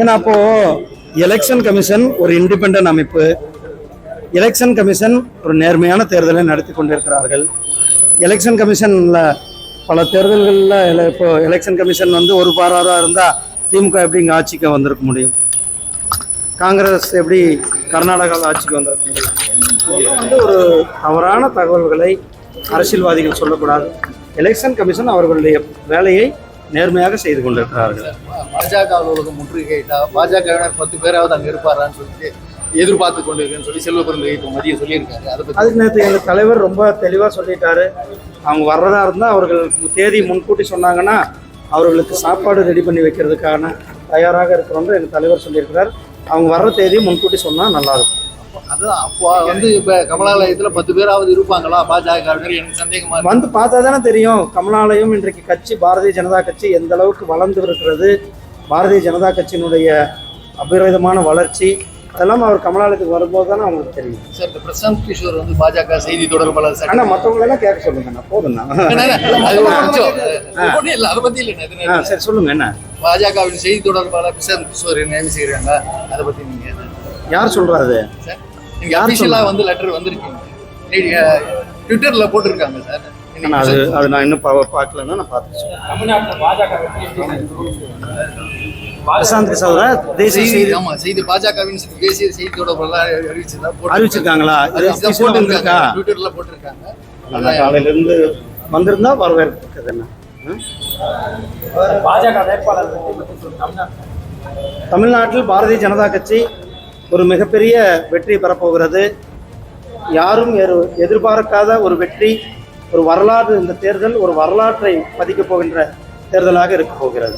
ஏன்னா அப்போ election commission ஒரு இண்டிபெண்டன்ட் அமைப்பு எலெக்ஷன் கமிஷன் ஒரு நேர்மையான தேர்தலை நடத்தி கொண்டிருக்கிறார்கள். எலெக்ஷன் கமிஷனில் பல தேர்தல்களில் இப்போ எலெக்ஷன் கமிஷன் வந்து ஒரு பாராக இருந்தால் திமுக எப்படி இங்கே ஆட்சிக்கு வந்திருக்க முடியும்? காங்கிரஸ் எப்படி கர்நாடகாவில் ஆட்சிக்கு வந்திருக்க முடியும்? வந்து ஒரு தவறான தகவல்களை அரசியல்வாதிகள் சொல்லக்கூடாது. எலெக்ஷன் கமிஷன் அவர்களுடைய வேலையை நேர்மையாக செய்து கொண்டிருக்கிறார்கள். பாஜக அலுவலகம் முற்றுகையிட்டா பாஜகவினர் பத்து பேராவது அங்க இருப்பாரான்னு சொல்லிட்டு எதிர்பார்த்து கொண்டிருக்கேன்னு சொல்லி செல்வ பிறந்தகை இப்போ மதியம் சொல்லியிருக்காரு அதை அதுக்கு நேற்று எங்கள் தலைவர் ரொம்ப தெளிவாக சொல்லிட்டாரு. அவங்க வர்றதா இருந்தால் அவர்கள் தேதி முன்கூட்டி சொன்னாங்கன்னா அவர்களுக்கு சாப்பாடு ரெடி பண்ணி வைக்கிறதுக்கான தயாராக இருக்கிறோம் எங்கள் தலைவர் சொல்லியிருக்கிறார். அவங்க வர்ற தேதி முன்கூட்டி சொன்னால் நல்லாயிருக்கும். அதுதான் அப்போ வந்து இப்ப கமலாலயத்துல பத்து பேராவது இருப்பாங்களா? பாஜகவினர் எனக்கு சந்தேகமா இருக்கு. வந்து பார்த்தா தானே தெரியும். கமலாலயம் இன்றைக்கு கட்சி பாரதிய ஜனதா கட்சி எந்த அளவுக்கு வளர்ந்து இருக்கிறது பாரதிய ஜனதா கட்சியினுடைய அபரிதமான வளர்ச்சி அதெல்லாம் அவர் கமலாலயத்துக்கு வரும்போது தானே அவங்களுக்கு தெரியும். சார் இந்த பிரசாந்த் கிஷோர் வந்து பாஜக செய்தி தொடர்பாளர் சார். ஆனால் மற்றவங்களெல்லாம் கேட்க சொல்லுங்கண்ணா போதுண்ணா அது ஒரு நிமிஷம். ஒண்ணும் இல்ல, அதை பத்தி இல்ல சரி சொல்லுங்க என்ன பாஜகவின் செய்தி தொடர்பாளர் பிரசாந்த் கிஷோர் நியமி செய்யறாங்க அதை பத்தி நீங்க என்ன? யார் சொல்றாரு சார் நீங்க அபிஷியலா வந்து லெட்டர் வந்திருக்கீங்க. ட்விட்டர்ல போட்டிருக்காங்க சார். ஆனா அது அது நான் இன்னும் பார்க்கலன்னா நான் பார்த்து சொல்றேன். தமிழ்நாட்டில் பாஜக வெற்றி பிரசாந்த் கிஷோர் தேசிய செய்தி செய்தி ஆமா செய்தி பாஜகவின் தேசிய செய்தி தொடர்பாளர் அறிவிச்சதா போட்டு- அறிவிச்சிருக்காங்களா? போட்டிருக்காங்க. ட்விட்டர்ல போட்டிருக்காங்க. நான் காலையில இருந்து வந்திருந்தா வரவேற்கிறது என்ன? பாஜக வேட்பாளர். தமிழ்நாட்டில். பாரதிய ஜனதா கட்சி ஒரு மிகப்பெரிய வெற்றி பெறப்போகிறது. யாரும் எதிர்பார்க்காத ஒரு வெற்றி ஒரு வரலாறு இந்த தேர்தல் ஒரு வரலாற்றை பதிக்கப் போகின்ற தேர்தலாக இருக்க போகிறது.